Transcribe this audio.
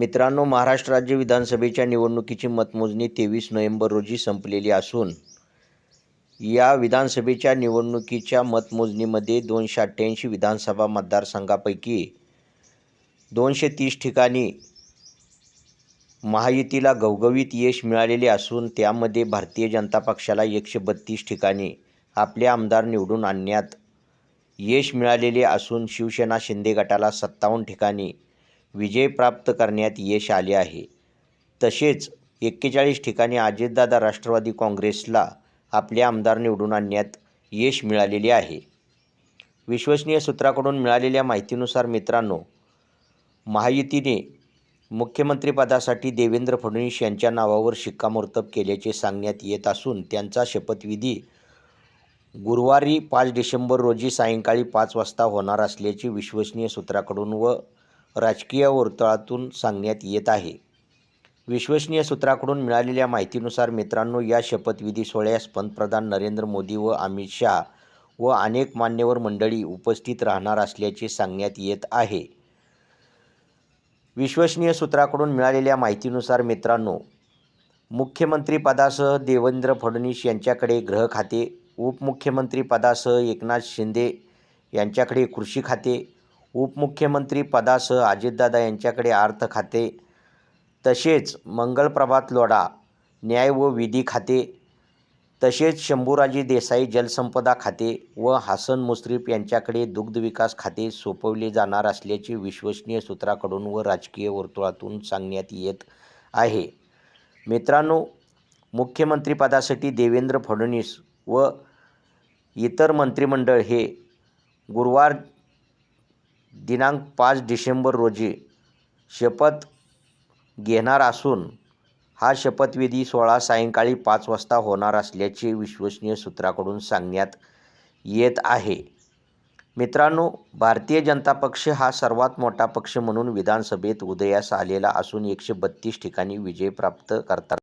मित्रांनो महाराष्ट्र राज्य विधानसभेच्या निवडणुकीची मतमोजणी तेवीस नोव्हेंबर रोजी संपलेली असून या विधानसभेच्या निवडणुकीच्या मतमोजणीमध्ये दोनशे अठ्ठ्याऐंशी विधानसभा मतदारसंघापैकी दोनशे तीस ठिकाणी महायुतीला घवघवीत यश मिळालेले असून त्यामध्ये भारतीय जनता पक्षाला एकशे बत्तीस ठिकाणी आपले आमदार निवडून आणण्यात यश मिळालेले असून शिवसेना शिंदे गटाला सत्तावन्न ठिकाणी विजय प्राप्त करण्यात यश आले आहे. तसेच एक्केचाळीस ठिकाणी अजितदादा राष्ट्रवादी काँग्रेसला आपले आमदार निवडून आणण्यात यश मिळालेले आहे. विश्वसनीय सूत्राकडून मिळालेल्या माहितीनुसार मित्रांनो महायुतीने मुख्यमंत्रीपदासाठी देवेंद्र फडणवीस यांच्या नावावर शिक्कामोर्तब केल्याचे सांगण्यात येत असून त्यांचा शपथविधी गुरुवारी पाच डिसेंबर रोजी सायंकाळी पाच वाजता होणार असल्याचे विश्वसनीय सूत्राकडून व राजकीय वर्तुळातून सांगण्यात येत आहे. विश्वसनीय सूत्राकडून मिळालेल्या माहितीनुसार मित्रांनो या शपथविधी सोहळ्यास पंतप्रधान नरेंद्र मोदी व अमित शहा व अनेक मान्यवर मंडळी उपस्थित राहणार असल्याचे सांगण्यात येत आहे. विश्वसनीय सूत्राकडून मिळालेल्या माहितीनुसार मित्रांनो मुख्यमंत्रीपदासह देवेंद्र फडणवीस यांच्याकडे गृह खाते उपमुख्यमंत्रीपदासह एकनाथ शिंदे यांच्याकडे कृषी खाते उपमुख्यमंत्री पदासह अजितदादा यांच्याकडे अर्थ खाते तसेच मंगलप्रभात लोढा न्याय व विधी खाते तसेच शंभूराजी देसाई जलसंपदा खाते व हसन मुश्रीफ यांच्याकडे दुग्धविकास खाते सोपवले जाणार असल्याचे विश्वसनीय सूत्राकडून व राजकीय वर्तुळातून सांगण्यात येत आहे. मित्रांनो मुख्यमंत्रीपदासाठी देवेंद्र फडणवीस व इतर मंत्रिमंडळ हे गुरुवार दिनांक पाच डिसेंबर रोजी शपथ घेणार असून हा शपथविधी सोहळा सायंकाळी पाच वाजता होणार असल्याचे विश्वसनीय सूत्राकडून सांगण्यात येत आहे. मित्रांनो भारतीय जनता पक्ष हा सर्वात मोठा पक्ष म्हणून विधानसभेत उदयास आलेला असून एकशे बत्तीस ठिकाणी विजय प्राप्त करतात